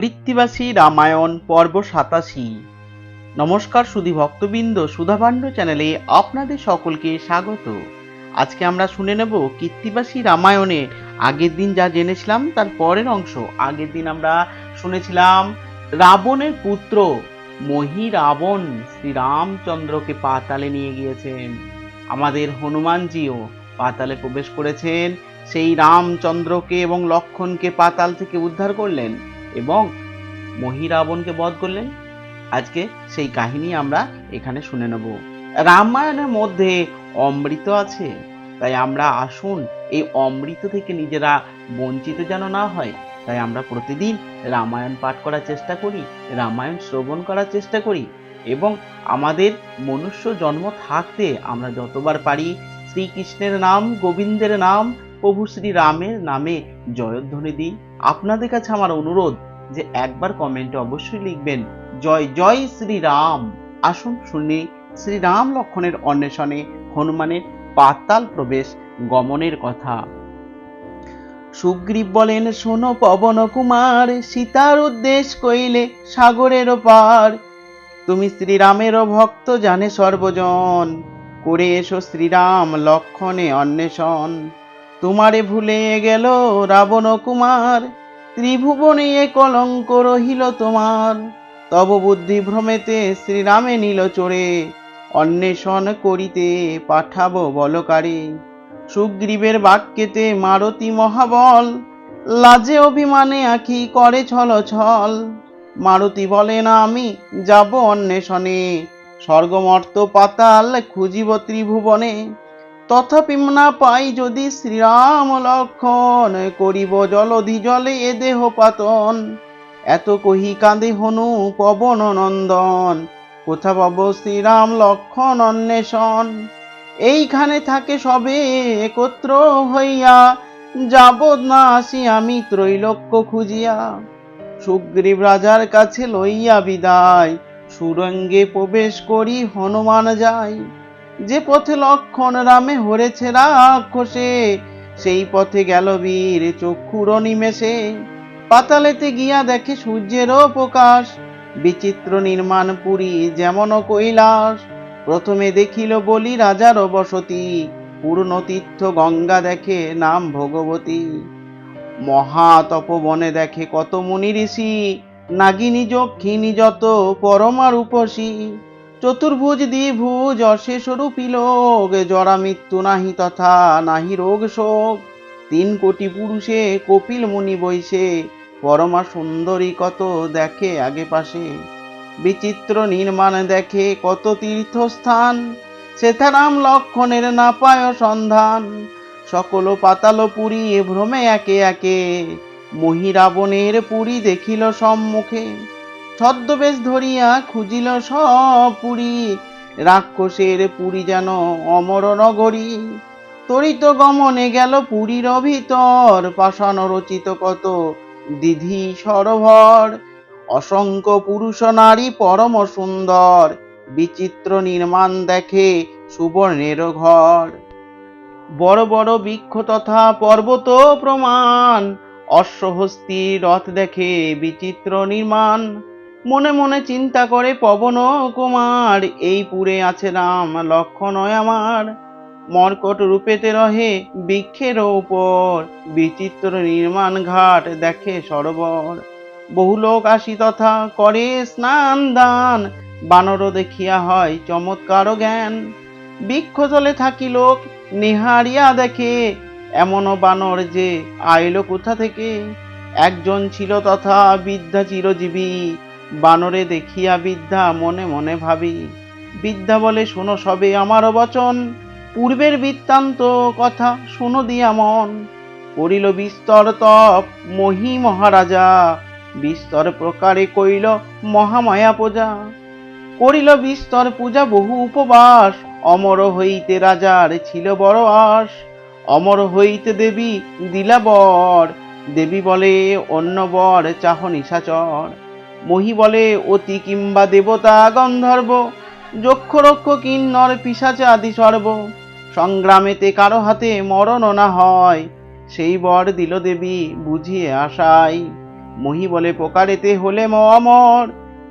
কৃত্তিবাসী রামায়ণ পর্ব সাতাশি। নমস্কার সুধী ভক্তবৃন্দ সুধাভাণ্ড চ্যানেলে আপনাদের সকলকে স্বাগত। আজকে আমরা শুনে নেব কৃত্তিবাসী রামায়ণে আগের দিন যা জেনেছিলাম, তার পরের অংশ। আগের দিন আমরা শুনেছিলাম, রাবণের পুত্র মহি রাবণ শ্রীরামচন্দ্রকে পাতালে নিয়ে গিয়েছেন। আমাদের হনুমানজিও পাতালে প্রবেশ করেছেন। সেই রামচন্দ্রকে এবং লক্ষণকে পাতাল থেকে উদ্ধার করলেন। এবং মহিরাবণকে বধ করলেন। আজকে সেই কাহিনী আমরা এখানে শুনে নেব। রামায়ণের মধ্যে অমৃত আছে, তাই আমরা আসুন এই অমৃত থেকে নিজেরা বঞ্চিত যেন না হয়। তাই আমরা প্রতিদিন রামায়ণ পাঠ করার চেষ্টা করি, রামায়ণ শ্রবণ করার চেষ্টা করি এবং আমাদের মনুষ্য জন্ম থাকতে আমরা যতবার পারি শ্রীকৃষ্ণের নাম, গোবিন্দের নাম প্রভু শ্রী রামের নামে জয়ধ্বনি দিই আপনাদের কাছে আমার অনুরোধ যে একবার কমেন্টে অবশ্যই লিখবেন, জয় জয় শ্রীরাম আসুন শুনি শ্রীরাম লক্ষণের অন্বেষণে হনুমানের পাতাল প্রবেশ গমনের কথা। সুগ্রীব বলেন, শোনো পবন কুমার, সীতার উদ্দেশ কইলে সাগরের পার। তুমি শ্রীরামেরও ভক্ত জানে সর্বজন। করে এসো শ্রীরাম লক্ষণে অন্বেষণ। তোমারে ভুলে গেল রাবণ কুমার। ত্রিভুবনে এ কলঙ্ক রহিল তোমার। তব বুদ্ধি ভ্রমেতে শ্রীরামে নিল চড়ে অন্বেষণ করিতে পাঠাবো বলকারে। সুগ্রীবের বাক্যেতে মারতি মহাবল, লাজে অভিমানে আঁকি করে ছল ছল। মারুতি বলে, না, আমি যাব অন্বেষণে। স্বর্গমর্ত পাতাল খুঁজিব ত্রিভুবনে। তথাপি না পাই যদি শ্রীরাম লক্ষণ করিব জলধি জলে এ দেহ পাতন। এত কহি কাঁদে হনু পবন নন্দন, কোথা পাব শ্রীরাম লক্ষণ অন্বেষণ? এইখানে থাকে সবে একত্র হইয়া যাব না আসি আমি ত্রৈলোক্য খুঁজিয়া। সুগ্রীব রাজার কাছে লইয়া বিদায়, সুরঙ্গে প্রবেশ করি হনুমান যায় যে পথে লক্ষণ রামে হরেছে রাক্ষসে, সেই পথে গেল বীর চক্ষুর নিমেষে। পাতালেতে গিয়া দেখে সূর্যেরও প্রকাশ, বিচিত্র নির্মাণ পুরী যেমন কৈলাস। প্রথমে দেখিল বলি রাজার বসতি, পূর্ণ তীর্থ গঙ্গা দেখে নাম ভগবতী। মহা তপবনে দেখে কত মুনি ঋষি, নাগিনী যক্ষিণী যত পরমা রূপসী চতুর্ভুজ দ্বিভুজ অশেষ রূপী লোক, জরা মৃত্যু নাহি তথা নাহি রোগ শোক। তিন কোটি পুরুষে কপিল মুনি বৈশে, পরমা সুন্দরী কত দেখে আগে পাশে। বিচিত্র নির্মাণ দেখে কত তীর্থস্থান সেথারাম লক্ষণের না পায় সন্ধান। সকল পাতাল পুরী ভ্রমে একে একে, মহিরাবণের পুরী দেখিল সম্মুখে। ছদ্মবেশ ধরিয়া খুঁজিল সব পুরী। রাক্ষসের পুরী যেন অমর নগরী তরিত গমনে গেল পুরীর ভিতর পাষাণ রচিত কত দিধি সরোবর। অসংখ্য পুরুষ নারী পরম সুন্দর। বিচিত্র নির্মাণ দেখে সুবর্ণের ঘর। বড় বড় বৃক্ষ তথা পর্বত প্রমাণ। অশ্বহস্তি রথ দেখে বিচিত্র নির্মাণ। মনে মনে চিন্তা করে, পবন কুমার, এই পুরে আছে রাম লক্ষণয় আমার। মর্কট রূপেতে রহে বৃক্ষের উপর বিচিত্র নির্মাণ ঘাট দেখে সরোবর। বহু লোক আসি তথা করে স্নান দান বানর দেখিয়া হয় চমৎকার জ্ঞান। বৃক্ষতলে থাকি লোক, নিহারিয়া দেখে, এমনও বানর যে আইলো কোথা থেকে? একজন ছিল তথা বিদ্যা চিরজীবী বানরে দেখিয়া বিদ্যা মনে মনে ভাবি, বিদ্যা বলে, শোনো সবে আমার বচন। পূর্বের বৃত্তান্ত কথা শোনো দিয়া মন। করিল বিস্তর তপ মহি মহারাজা, বিস্তর প্রকারে কইল মহামায়া পূজা। করিল বিস্তর পূজা বহু উপবাস, অমর হইতে রাজার ছিল বড় আস অমর হইতে দেবী দিলা বর দেবী বলে অন্য বর চাহ নিশাচর। মহি বলে, অতি কিংবা দেবতা গন্ধর্ব যক্ষ রক্ষ কিন্নর পিসাচে আদি সর্ব সংগ্রামেতে কারও হাতে মরণ না হয়, সেই বর দিল দেবী বুঝিয়ে আশাই মহি বলে, পোকারেতে হলে ম অমর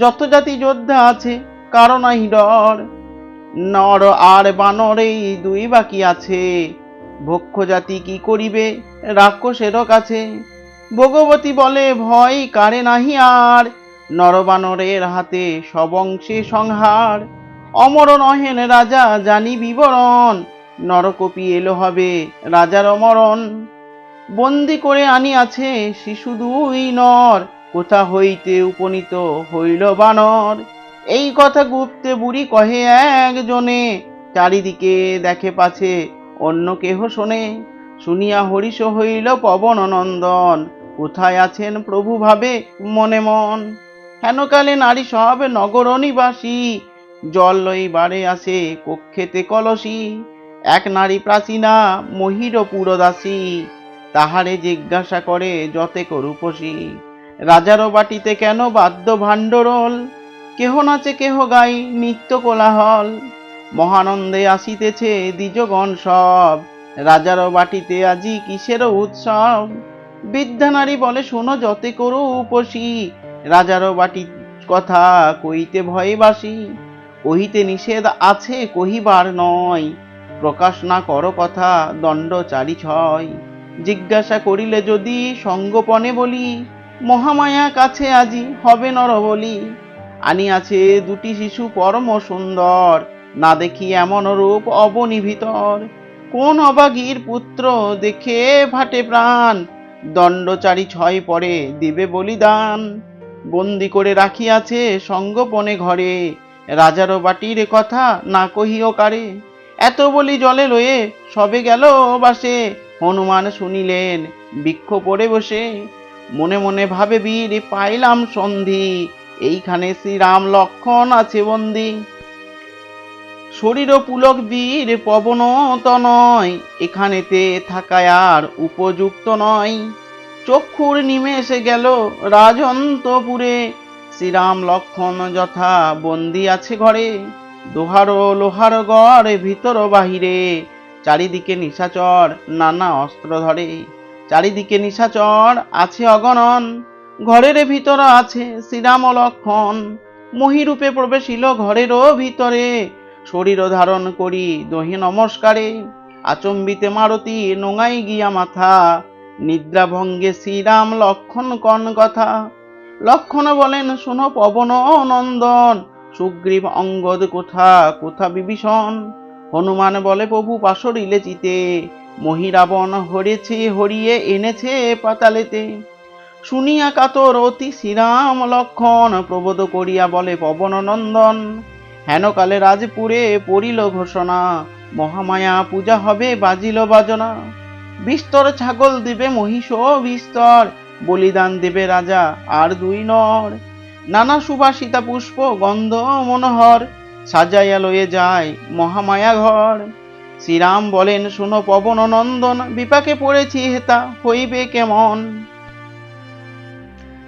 যত জাতি যোদ্ধা আছে, কারও নাই ডর। নর আর বানর এই দুই বাকি আছে ভক্ষ জাতি কি করিবে, রাক্ষসেরও কাছে? ভগবতী বলে, ভয় কারে নাহি আর নরবানরের হাতে সবংশে সংহার। অমর নহেন রাজা, জানি বিবরণ, নরকপি এলো হবে রাজার অমরণ। বন্দি করে আনিয়াছে শিশু দুই নর, কোথা হইতে উপনীত হইল বানর? এই কথা গুপ্তে বুড়ি কহে একজনে, চারিদিকে দেখে পাছে অন্য কেহ শোনে। শুনিয়া হরিষ হইল পবন নন্দন কোথায় আছেন প্রভু ভাবে মনে মন? হেনকালে নারী সব নগর নিবাসী। জল লইবারে আসে কক্ষেতে কলসী। এক নারী প্রাচীনা মহির পুরদাসী। তাহারে জিজ্ঞাসা করে, যতে করুপসী? রাজারও বাটিতে কেন বাদ্য ভাণ্ডরল? কেহ নাচে, কেহ গাই নিত্য কোলাহল? মহানন্দে আসিতেছে দ্বিজগণ সব। রাজারও বাটিতে আজি কিসের উৎসব? বিদ্যা নারী বলে, শোনো, যতে করো উপসী রাজারও বাটি কথা কইতে ভয়ে বাসি, কহিতে নিষেধ আছে কহিবার নয়। প্রকাশ না করো কথা, দণ্ড চারি ছয়। জিজ্ঞাসা করিলে যদি সঙ্গপনে বলি, মহামায়া কাছে আজি হবে নর বলি আনি আছে দুটি শিশু পরম সুন্দর, না দেখি এমন রূপ অবনিভিতর। কোন অবাগীর পুত্র দেখে ফাটে প্রাণ দণ্ডচারী ছয় পরে দিবে বলিদান। বন্দি করে রাখিয়াছে সঙ্গপনে ঘরে। রাজারও বাটির কথা না কহিও কারে। এত বলি জলে লয়ে সবে গেল বাসে। হনুমান শুনিলেন, বৃক্ষ পড়ে বসে। মনে মনে ভাবে বীর, পাইলাম সন্ধি। এইখানে শ্রীরাম লক্ষণ আছে বন্দি। শরীর পুলক বীর পবন নয়। এখানেতে থাকায় আর উপযুক্ত নয়। চক্ষুর নিমেষে গেল রাজন্তপুরে শ্রীরাম লক্ষণ যথা বন্দি আছে ঘরে, দোহারো লোহার গড় ভিতর বাহিরে। চারিদিকে নিশাচর নানা অস্ত্র ধরে, চারিদিকে নিশাচর আছে অগণন, ঘরের ভিতর আছে শ্রীরাম লক্ষণ। মহিরূপে প্রবেশিল ঘরেরও ভিতরে, শরীর ধারণ করি দহি নমস্কারে। আচম্বিতে মারতি নোঙাই গিয়া মাথা নিদ্রা ভঙ্গে শ্রীরাম লক্ষণ কন কথা। লক্ষণ বলেন, শোনো পবন নন্দন, সুগ্রীব অঙ্গদ কোথা কোথা বিভীষণ? হনুমান বলে, প্রভু পাশরিলে চিতে, মহিরাবণ হরেছে, হরিয়ে এনেছে পাতালেতে। শুনিয়া কাতর অতি শ্রীরাম লক্ষণ, প্রবোধ করিয়া বলে, পবন নন্দন হেনকালে রাজপুরে পড়িল ঘোষণা, মহামায়া পূজা হবে, বাজিল বাজনা। বিস্তর ছাগল দিবে মহিষ বিস্তর, বলিদান দেবে রাজা আর দুই নর। নানা সুবাসিতা পুষ্প গন্ধ মনোহর, সাজাইয়া লয়ে যায় মহামায়া ঘর। শ্রীরাম বলেন, শুনো পবন নন্দন, বিপাকে পড়েছি হেতা, হইবে কেমন?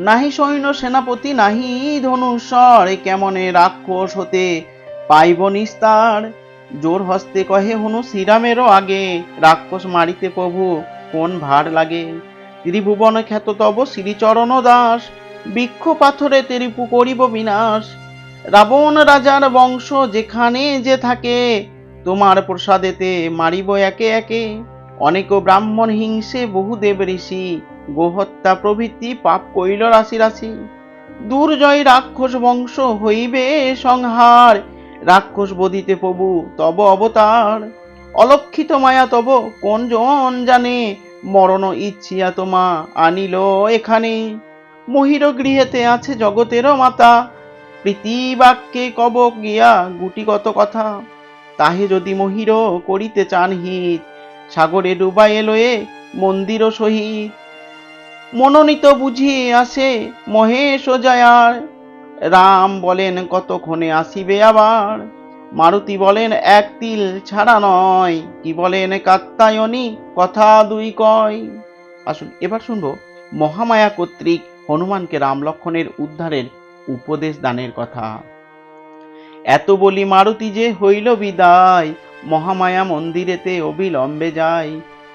নাহি সৈন্য সেনাপতি, নাহি ধনুস্বর কেমনে রাক্ষস হতে পাইব নিস্তার? জোর হস্তে কহে, হনু শ্রীরামেরও আগে রাক্ষস মারিতে প্রভু কোন ভার লাগে? ত্রিভুবন খ্যাত তব শ্রীচরণ দাস, বৃক্ষ পাথরে তেরিপু করিব বিনাশ। রাবণ রাজার বংশ যেখানে যে থাকে, তোমার প্রসাদেতে মারিব একে একে। অনেক ব্রাহ্মণ হিংসে বহু দেব ঋষি, গোহত্যা প্রভৃতি পাপ কইল রাশি রাশি। দুর্জয় রাক্ষস বংশ হইবে সংহার রাক্ষস বদিতে প্রভু, তব অবতার। অলক্ষিত মায়া তব কোন জন? জানে মরণ ইচ্ছিয়া তোমা, আনিল এখানে। মহির গৃহেতে আছে জগতেরও মাতা। প্রীতি বাক্যে কব গিয়া গুটিগত কথা। তাহে যদি মহির করিতে চান হিত, সাগরে ডুবাই এলোয়ে মন্দির সহিত। মনোনীত বুঝিয়ে আসে মহেশ জয়ার। রাম বলেন, কতক্ষণে আসিবে আবার? মারুতি বলেন, এক তিল ছাড়া নয়। কি বলেন, কাত্তায়নী, কথা দুই কয়। আসুন, এবার শুনব, মহামায়া কর্তৃক হনুমানকে রাম লক্ষণের উদ্ধারের উপদেশ দানের কথা। এত বলি মারুতি যে হইল বিদায়, মহামায়া মন্দিরেতে অবিলম্বে যায়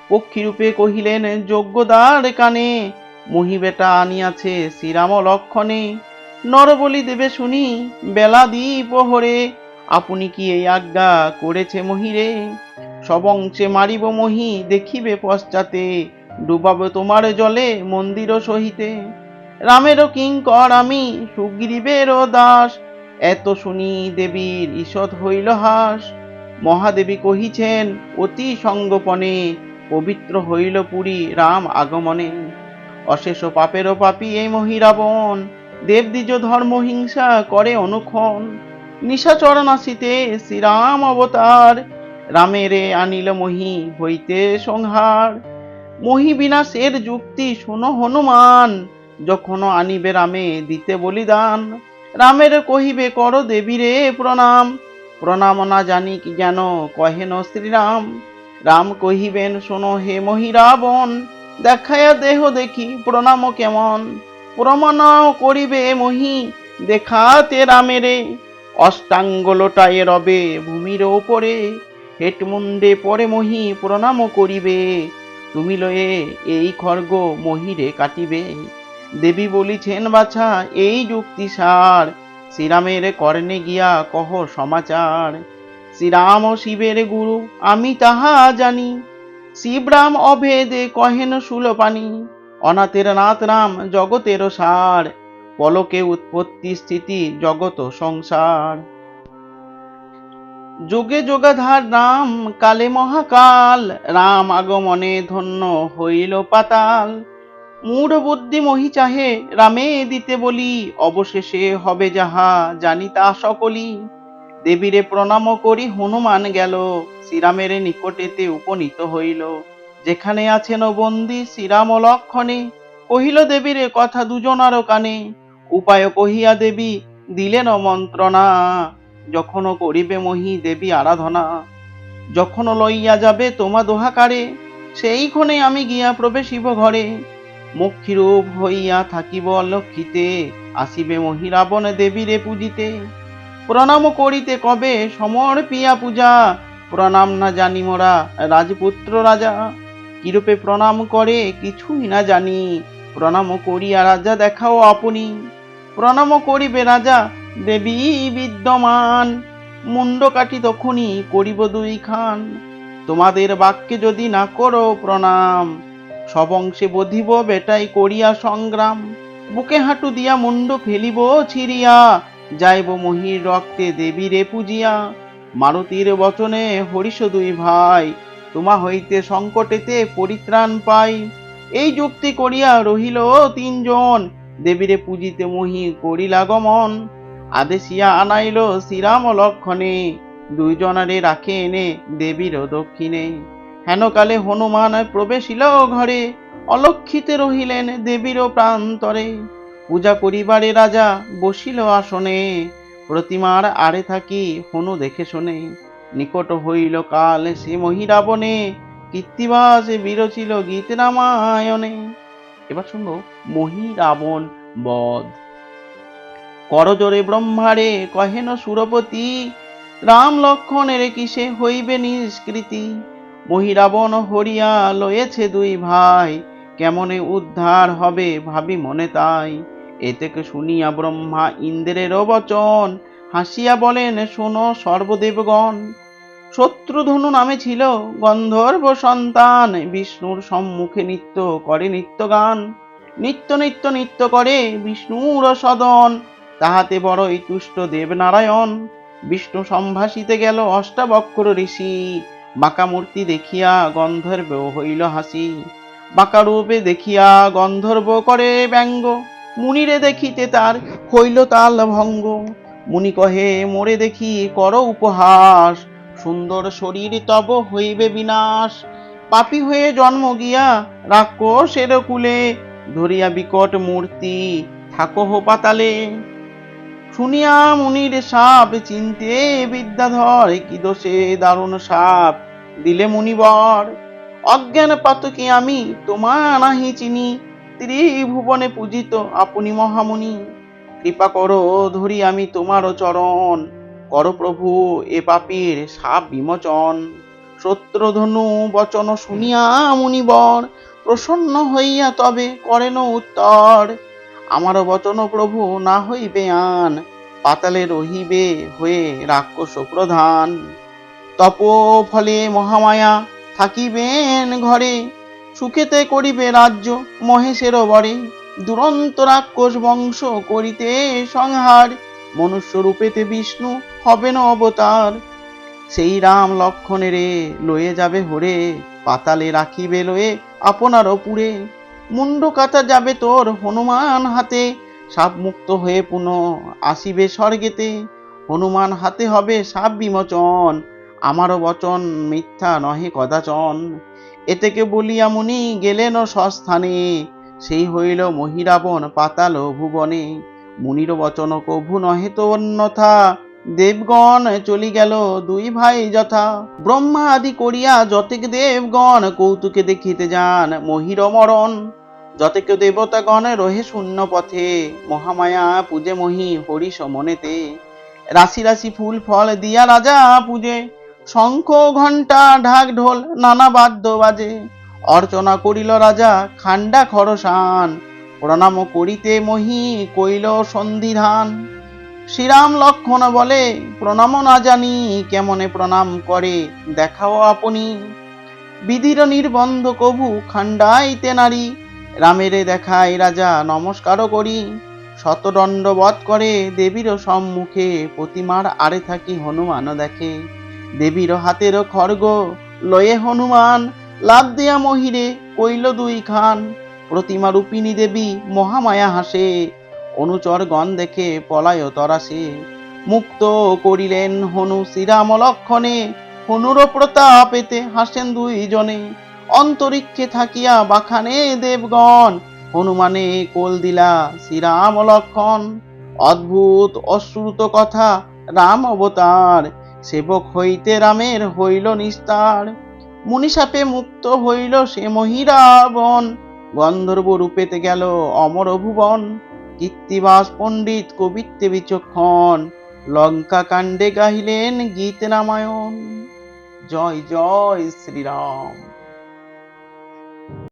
পক্ষীরূপে কহিলেন যজ্ঞদার কানে মহি বেটা আনিয়াছে শ্রীরাম লক্ষণে নরবলি দেবে শুনি, বেলা দ্বীপহরে আপনি কি এই আজ্ঞা করেছে মহিরে? সবংশে মারিব মহি, দেখিবে পশ্চাতে। ডুবাবে তোমার জলে মন্দির সহিতে। রামেরও কিঙ্কর আমি সুগ্রীবেরও দাস। এত শুনি দেবীর ঈষৎ হইল হাস। মহাদেবী কহিছেন, অতি সঙ্গপনে পবিত্র হইল পুরী রাম আগমনে। অশেষ পাপেরও পাপী এই মহিরাবণ দেবদ্বিজ ধর্ম হিংসা করে অনুক্ষণ নিশাচর নাসিতে শ্রীরাম অবতার, রামেরে আনিল মহি হইতে সংহার। মহি বিনাশের যুক্তি শোনো হনুমান যখন আনিবে রামে দিতে বলিদান। রামের কহিবে, কর দেবীরে প্রণাম। প্রণাম না জানি কি যেন কহেন শ্রীরাম। রাম কহিবেন, শোনো হে মহিরাবণ দেখায়া দেহ দেখি প্রণাম কেমন? প্রমাণ করিবে মহি, দেখাতে রামেরে। অষ্টাঙ্গ লোটায়ে রবে ভূমির ওপরে হেট মুন্ডে পরে মহি প্রণাম করিবে। তুমি লয়ে এই খর্গ মহিরে কাটিবে। দেবী বলিছেন, বাছা, এই যুক্তি সার। শ্রীরামের কর্ণে গিয়া কহ সমাচার, শ্রীরাম ও শিবের গুরু, আমি তাহা জানি। শিবরাম অভেদে কহেন সুলপানি। অনাথের নাথ রাম জগতের সার, পলকে উৎপত্তি স্থিতি জগত সংসার। যোগে যোগাধার রাম, কালে মহাকাল, রাম আগমনে ধন্য হইল পাতাল। মূঢ় বুদ্ধি মহি চাহে, রামে দিতে বলি, অবশেষে হবে যাহা জানি তা সকলি দেবীরে প্রণাম করি, হনুমান গেল, শ্রীরামের নিকটেতে উপনীত হইল। যেখানে আছেন বন্দি শ্রীরাম লক্ষণে কহিল দেবীরে কথা দুজনার কানে। উপায় কহিয়া দেবী দিলেন মন্ত্রণা, যখন করিবে মহি দেবী আরাধনা। যখন লইয়া যাবে তোমা দোহাকারে সেইক্ষণে আমি গিয়া প্রবেশিব ঘরে। মুখিরূপ হইয়া থাকিব লক্ষিতে আসিবে মহি মহিরাবণ দেবীরে পূজিতে। প্রণাম করিতে কবে সমর সমর্পিয়া পূজা, প্রণাম না জানি মোরা রাজপুত্র রাজা। কিরূপে প্রণাম করে, কিছুই না জানি। প্রণাম করিয়া রাজা দেখাও আপনি। প্রণাম করিবে রাজা, দেবী বিদ্যমান। মুন্ড কাটি তখনই করিব দুই খান তোমাদের বাক্যে যদি না করো প্রণাম সবংশে বধিব বেটাই করিয়া সংগ্রাম। বুকে হাঁটু দিয়া মুন্ড ফেলিব ছিড়িয়া, যাইব মহির রক্তে দেবীরে পুজিয়া। মারুতির বচনে হরিষ দুই ভাই তোমা হইতে সংকটেতে পরিত্রাণ পাই। এই যুক্তি করিয়া রহিল তিনজন। দেবীরে পূজিতে মহি করিলা গমন আদেশিয়া আনাইল শ্রীরাম লক্ষণে। দুইজনারে রাখে এনে দেবীর দক্ষিণে। হেনকালে হনুমান প্রবেশিল ঘরে। অলক্ষিতে রহিলেন দেবীর প্রান্তরে। পূজা করিবারে রাজা বসিল আসনে। প্রতিমার আড়ে থাকি হনু দেখে শোনে। নিকট হইল কাল সে মহিরাবনে, কীর্তিবাসে বিরচিল গীত রামায়ণে। এবার শুনব মহিরাবণ বধ। করজোরে ব্রহ্মারে, কহেন সুরপতি, রাম লক্ষণের কিসে হইবে নিষ্কৃতি? মহিরাবণ হরিয়া লয়েছে দুই ভাই, কেমনে উদ্ধার হবে ভাবি মনে তাই? এ থেকে শুনিয়া ব্রহ্মা ইন্দ্রের বচন, হাসিয়া বলেন, শোনো সর্বদেবগণ শত্রুধনু নামে ছিল গন্ধর্ব সন্তান। বিষ্ণুর সম্মুখে নিত্য করে নিত্য গান নিত্য নিত্য নিত্য করে বিষ্ণুর সদন। তাহাতে বড়ই তুষ্ট দেবনারায়ণ। বিষ্ণু সম্ভাষিতে গেল অষ্টাবক্র ঋষি। বাঁকা মূর্তি দেখিয়া গন্ধর্ব হইল হাসি। বাঁকা রূপে দেখিয়া গন্ধর্ব করে ব্যঙ্গ। মুনিরে দেখিতে তার হইল তাল ভঙ্গ। মুনি কহে, মোরে দেখি কর উপহাস। সুন্দর শরীর তব হইবে বিনাশ। পাপি হয়ে জন্ম গিয়া রাক্ষসের কুলে ধরিয়া বিকট মূর্তি থাকো পাতালে। শুনিয়া মুনির সাপ চিনতে বিদ্যাধর কি দোষে দারুণ সাপ দিলে মুনিবর। অজ্ঞান পাতকে আমি তোমা নাহি চিনি, ত্রিভুবনে পূজিত আপনি মহামুনি। কৃপা করো ধরি আমি তোমারও চরণ। কর প্রভু এ পাপীর সাপ বিমোচন। সত্যধনু বচন শুনিয়া মুনিবর, প্রসন্ন হইয়া তবে করেন উত্তর। আমার বচন প্রভু না হইবে আন, পাতালে রহিবে হয়ে রাক্ষস প্রধান। তপ ফলে মহামায়া থাকিবেন ঘরে, সুখেতে করিবে রাজ্য মহেশের বরে। দুরন্ত রাক্ষস বংশ করিতে সংহার মনুষ্য রূপেতে বিষ্ণু হবেন অবতার। সেই রাম লক্ষণেরে লয়ে যাবে হরে, পাতালে রাখিবে লয়ে আপনার পুরে মুন্ড কাটা যাবে তোর হনুমান হাতে, সাপ মুক্ত হয়ে পুনঃ আসিবে স্বর্গেতে। হনুমান হাতে হবে সাপ বিমোচন, আমারও বচন মিথ্যা নহে কদাচন। এতেকে বলিয়া মুনি গেলেন সস্থানে, সেই হইল মহিরাবণ পাতাল ভুবনে। মুনির বচন কভু নহে তো অন্যথা দেবগণ চলি গেল দুই ভাই যথা। ব্রহ্মা আদি করিয়া যতেক দেবগণ কৌতুকে দেখিতে যান মহির মরণ যতেক দেবতাগণ রহে শূন্য পথে, মহামায়া পূজে মহি হরি মনেতে রাশি রাশি ফুল ফল দিয়া রাজা পূজে, শঙ্খ ঘণ্টা ঢাক ঢোল নানা বাদ্য বাজে। অর্চনা করিল রাজা খান্ডা খরসান প্রণাম করিতে মহি, কইল সন্ধিধান। শ্রীরাম লক্ষণ বলে, প্রণাম না জানি কেমনে প্রণাম করে, দেখাও আপনি। বিধির নির্বন্ধ কভু খান্ডাইতে নারী, রামেরে দেখায় রাজা নমস্কারও করি। শতদণ্ডবধ করে দেবীর সম্মুখে প্রতিমার আড়ে থাকি হনুমান দেখে। দেবীর হাতের খড়গ, লয়ে হনুমান, লাভ দেয়া মহিরে, কইল দুই খান প্রতিমা রূপিণী দেবী মহামায়া হাসে। অনুচর গণ দেখে পলায় তরাসে মুক্ত করিলেন হনু শ্রীরাম লক্ষণে হনুর প্রতাপেতে হাসেন দুইজনে। অন্তরিক্ষে থাকিয়া বাখানে দেবগণ। হনুমানে কোল দিলা শ্রীরাম লক্ষণ অদ্ভুত অশ্রুত কথা রাম অবতার। সেবক হইতে রামের হইল নিস্তার। মুনিসাপে মুক্ত হইল সে মহিরাবন। গন্ধর্ব রূপেতে গেল অমর অভুবন কীর্তিবাস পণ্ডিত কবিত্বে বিচক্ষণ লঙ্কা কাণ্ডে গাহিলেন গীত রামায়ণ জয় জয়, শ্রীরাম।